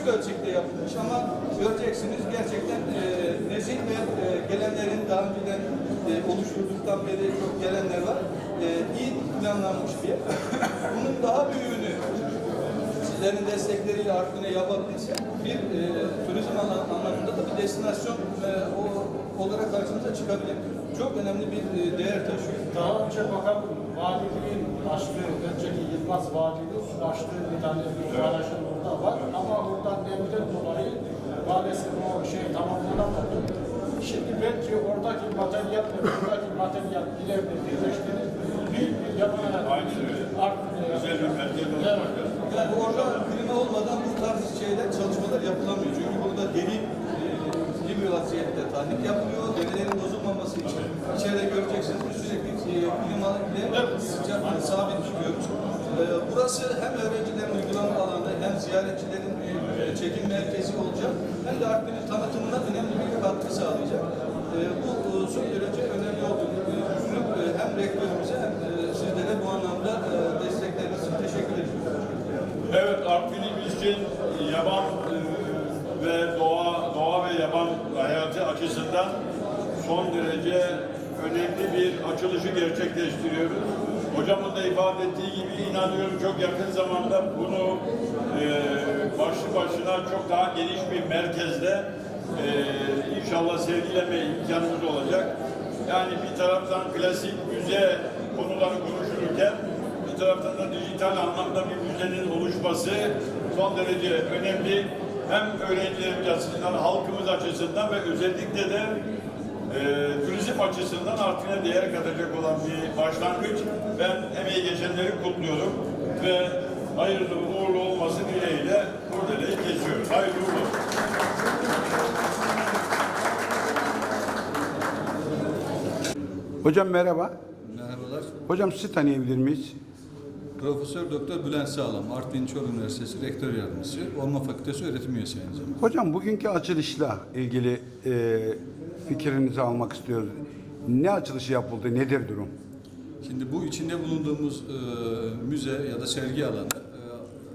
küçük ölçekte yapılmış ama göreceksiniz gerçekten e, nezih ve e, gelenlerin daha önceden e, oluşturduktan beri çok gelenler var. E, iyi planlanmış bir yer. Bunun daha büyüğünü sizlerin destekleriyle Artvin'e yapabilirse bir e, turizm anlamında da bir destinasyon e, o, olarak karşımıza çıkabilir. Çok önemli bir e, değer taşıyor. Daha önce bakan valiliğin açtığı, önceki Yılmaz valiliğin açtığı bir tane bir paylaşım orada var. Ama oradan nemden dolayı maalesef o şey tamamlanamadı. Şimdi belki oradaki materyalle buradaki materyal ileride birleştirip büyük bir yapıya Güzel bir merkez olacak. Yani orada klima olmadan bu tarz şeyler çalışmalar yapılamıyor. Çünkü burada deri e, bir vaziyette tahrip yapılıyor. Derilerin bozulmaması için içeride göreceksiniz biz sürekli e, klima ile sıcaklığı sabit tutuyoruz. E, burası hem öğrencilerin uygulama alanı hem ziyaretçilerin e, çekim merkezi olacak hem de Artvin'in tanıtımına önemli bir katkı sağlayacak. E, bu e, son derece önemli olduğunu düşünüp e, hem rektörümüze hem sizlere bu anlamda destekleriniz için teşekkür ediyorum. Evet, Artvin'imiz için yaban ve doğa, doğa ve yaban hayatı açısından son derece önemli bir açılışı gerçekleştiriyoruz. Hocamın da ifade ettiği gibi inanıyorum çok yakın zamanda bunu e, başlı başına çok daha geniş bir merkezde e, inşallah sergileme imkanımız olacak. Yani bir taraftan klasik müze konuları konuşulurken bir taraftan da dijital anlamda bir müzenin oluşması son derece önemli. Hem öğrencilerimiz açısından, halkımız açısından ve özellikle de e, turizm açısından Artvin'e değer katacak olan bir başlangıç. Ben emeği geçenleri kutluyorum ve hayırlı uğurlu olması dileğiyle kurdeleyi kesiyoruz. Hayırlı uğurlu. Hocam merhaba. Merhabalar. Hocam sizi tanıyabilir miyiz? Profesör Doktor Bülent Sağlam, Artvin Çorum Üniversitesi Rektör Yardımcısı, Orman Fakültesi öğretim üyesi aynı zamanda. Hocam bugünkü açılışla ilgili e, fikrinizi almak istiyoruz. Ne açılışı yapıldı, nedir durum? Şimdi bu içinde bulunduğumuz e, müze ya da sergi alanı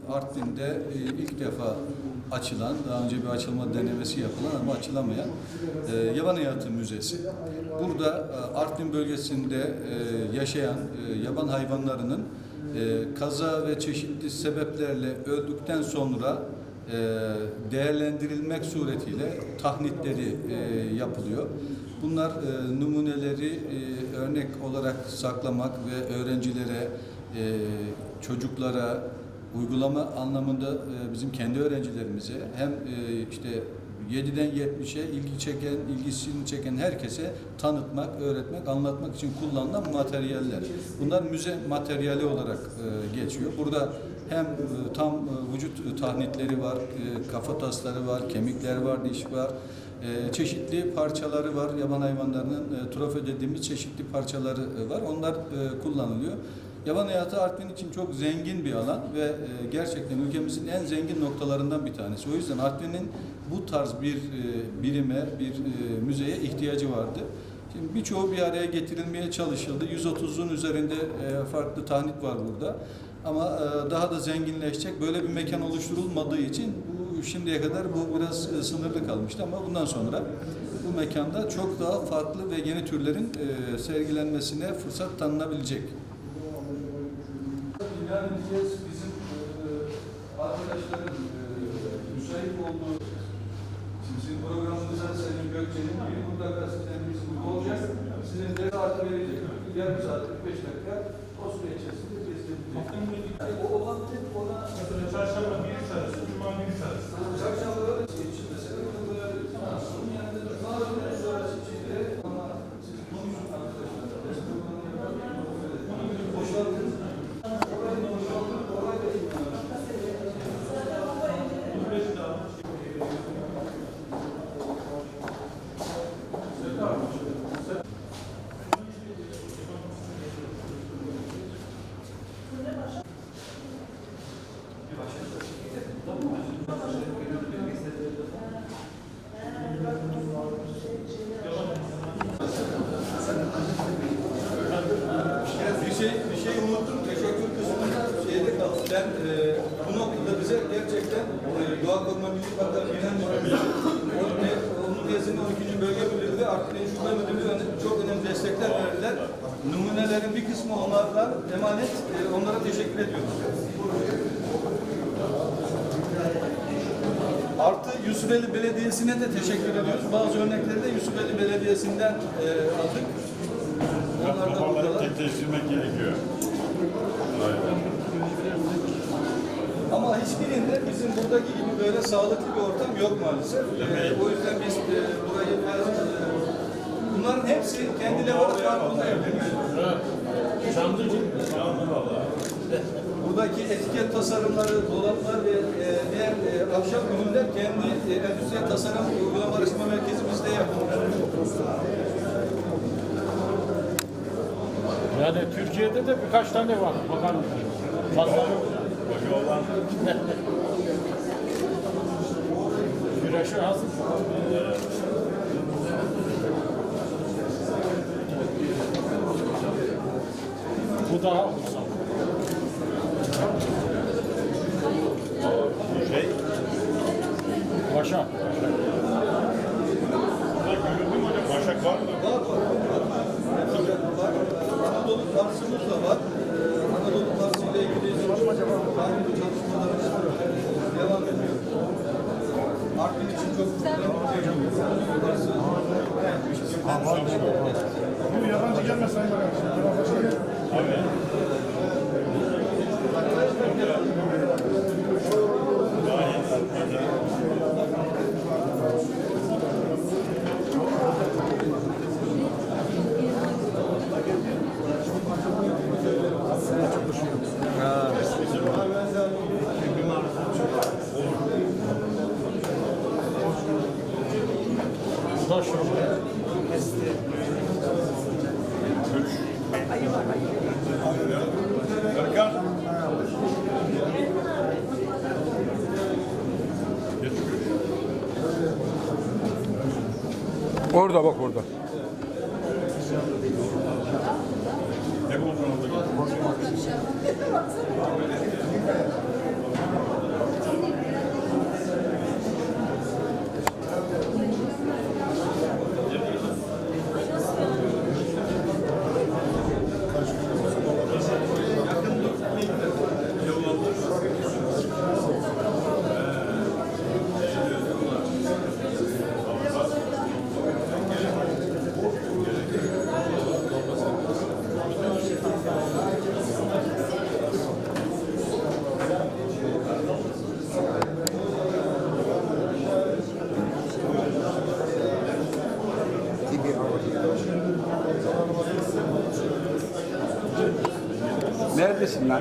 e, Artvin'de e, ilk defa açılan, daha önce bir açılma denemesi yapılan ama açılamayan e, Yaban Hayatı Müzesi. Burada e, Artvin bölgesinde e, yaşayan e, yaban hayvanlarının e, kaza ve çeşitli sebeplerle öldükten sonra değerlendirilmek suretiyle tahnitleri e, yapılıyor. Bunlar e, numuneleri e, örnek olarak saklamak ve öğrencilere, e, çocuklara uygulama anlamında e, bizim kendi öğrencilerimize hem e, işte 7'den 70'e ilgi çeken, ilgisini çeken herkese tanıtmak, öğretmek, anlatmak için kullanılan materyaller. Bunlar müze materyali olarak e, geçiyor. Burada hem e, tam e, vücut tahnitleri var, e, kafatasları var, kemikler var, diş var. Çeşitli parçaları var. Yaban hayvanlarının e, trofe dediğimiz çeşitli parçaları var. Onlar kullanılıyor. Yaban hayatı Artvin için çok zengin bir alan ve gerçekten ülkemizin en zengin noktalarından bir tanesi. O yüzden Artvin'in bu tarz bir birime, bir müzeye ihtiyacı vardı. Şimdi birçoğu bir araya getirilmeye çalışıldı. 130'un üzerinde farklı tahnit var burada. Ama e, daha da zenginleşecek böyle bir mekan oluşturulmadığı için bu şimdiye kadar bu biraz e, sınırlı kalmıştı ama bundan sonra bu mekanda çok daha farklı ve yeni türlerin e, sergilenmesine fırsat tanınabilecek. Edeceğiz bizim arkadaşların müsait olduğu sizin programınıza Sayın Gökçe'nin bir sizden bir sıkıntı olacak. Sizin de saati verecek. Yarım saat, 45 dakika o süre içerisinde gezdirecek. O olan tek ona Çarşamba bir sarısı, cuma bir çarşamba şey bir şey unuttum. Teşekkür kısmı şeyde kaldı. Ben e, bu noktada bize gerçekten e, Doğa Koruma Milli Parklar Bilen Müdürlüğü, onun gezini 12. Bölge Müdürlüğü ve Artvin Şube Müdürlüğü çok önemli destekler verdiler. Numunelerin bir kısmı onlardan emanet. E, onlara teşekkür ediyoruz. Artı Yusufeli Belediyesi'ne de teşekkür ediyoruz. Bazı örnekleri de Yusufeli Belediyesi'nden e, aldık değiştirmek gerekiyor. Aynen. Ama hiçbirinde bizim buradaki gibi böyle sağlıklı bir ortam yok maalesef. Ee, o yüzden biz e, burayı biraz... e, bunların hepsi kendi laboratuvarında yapılıyor. Canlıcı. Buradaki etiket tasarımları, dolaplar ve e, diğer e, ahşap ürünler kendi e, endüstriyel tasarım uygulama araştırma merkezimizde yapılmış. Yani Türkiye'de de birkaç tane var. Bakalım. Fazla yok. Güreşe hazır. Bu daha uysal. şey, Başa. görüldü mü hocam? Başak var mı? Var var. var. Anadolu Farsımız da var. Ee, Anadolu Farsı ile ilgili aynı çalışmalarımız e, devam ediyor. Artvin için çok önemli bir şey. Burası Bu yabancı gelmez Sayın Bakan. Yabancı gelmez. Bu da şu. Erkan. Orada bak orada. না